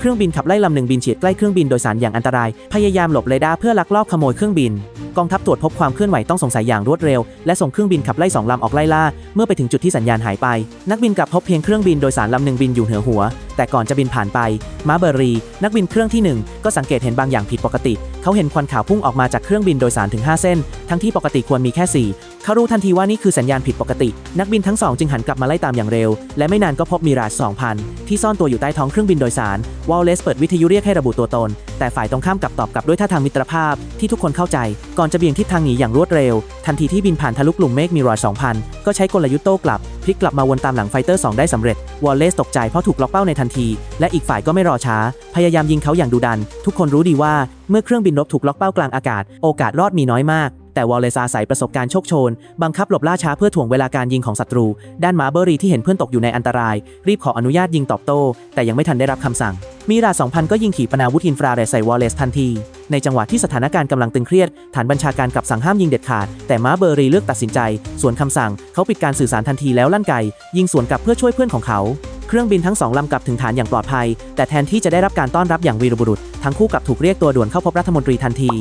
เครื่องบินขับไล่ลำหนึ่งบินเฉียดใกล้เครื่องบินโดยสารอย่างอันตราย พยายามหลบเรดาร์เพื่อลักลอบขโมยเครื่องบิน กองทัพตรวจพบความเคลื่อนไหวต้องสงสัยอย่างรวดเร็ว และส่งเครื่องบินขับไล่สองลำออกไล่ล่า เมื่อไปถึงจุดที่สัญญาณหายไป นักบินกลับพบเพียงเครื่องบินโดยสารลำหนึ่งบินอยู่เหนือหัว แต่ก่อนจะบินผ่านไป มาเบอรี นักบินเครื่องที่หนึ่งก็สังเกตเห็นบางอย่างผิดปกติ เขาเห็นควันขาวพุ่งออกมาจากเครื่องบินโดยสารถึง 5 เส้น ทั้งที่ปกติควรมีแค่ 4 เขารู้ทันทีว่านี่คือสัญญาณผิดปกติ นักบินทั้งสองจึงหันกลับมาไล่ตามอย่างเร็ว และไม่นานก็พบมิราช2000 ที่ซ่อนตัวอยู่ใต้ท้องเครื่องบินโดยสาร วอลเลซเปิดวิทยุเรียกให้ระบุตัวตน แต่ฝ่ายตรงข้ามกลับตอบกลับด้วยท่าทางมิตรภาพที่ทุกคนเข้าใจ ก่อนจะเบี่ยงทิศทางหนีอย่างรวดเร็ว ทันทีที่บินผ่านทะลุกลุ่มเมฆมิราช2000 ก็ใช้กลยุทธ์โต้กลับพลิกกลับมาวนตามหลังไฟเตอร์2ได้สำเร็จ วอลเลซตกใจเพราะถูกล็อกเป้าในทันที และอีกฝ่ายก็ไม่รอช้า พยายามยิงเขาอย่างดุดัน ทุกคนรู้ดีว่าเมื่อเครื่องบินรบถูกล็อกเป้ากลางอากาศ โอกาสรอดมีน้อยมาก แต่วอลเลซาศัยประสบการณ์โชคโชน บังคับหลบล่าช้าเพื่อถ่วงเวลาการยิงของศัตรู ด้านมาเบอรีที่เห็นเพื่อนตกอยู่ในอันตราย รีบขออนุญาตยิงตอบโต้ แต่ยังไม่ทันได้รับคำสั่ง มีรา2000 ก็ยิงขีปนาวุธอินฟราเรดใส่วอลเลซทันที ในจังหวะที่สถานการณ์กำลังตึงเครียด ฐานบัญชาการกลับสั่งห้ามยิงเด็ดขาด แต่มาเบอรีเลือกตัดสินใจส่วนคำสั่ง เขาปิดการสื่อสารทันทีแล้วลั่นไกยิงสวนกลับเพื่อช่วยเพื่อนของเขาเครื่องบินทั้งสองลำกลับถึงฐานอย่างปลอดภัย แต่แทนที่จะได้รับการต้อนรับอย่างวีรบุรุษ ทั้งคู่กลับถูกเรียกตัวด่วนเข้าพบรัฐมนตรีทันที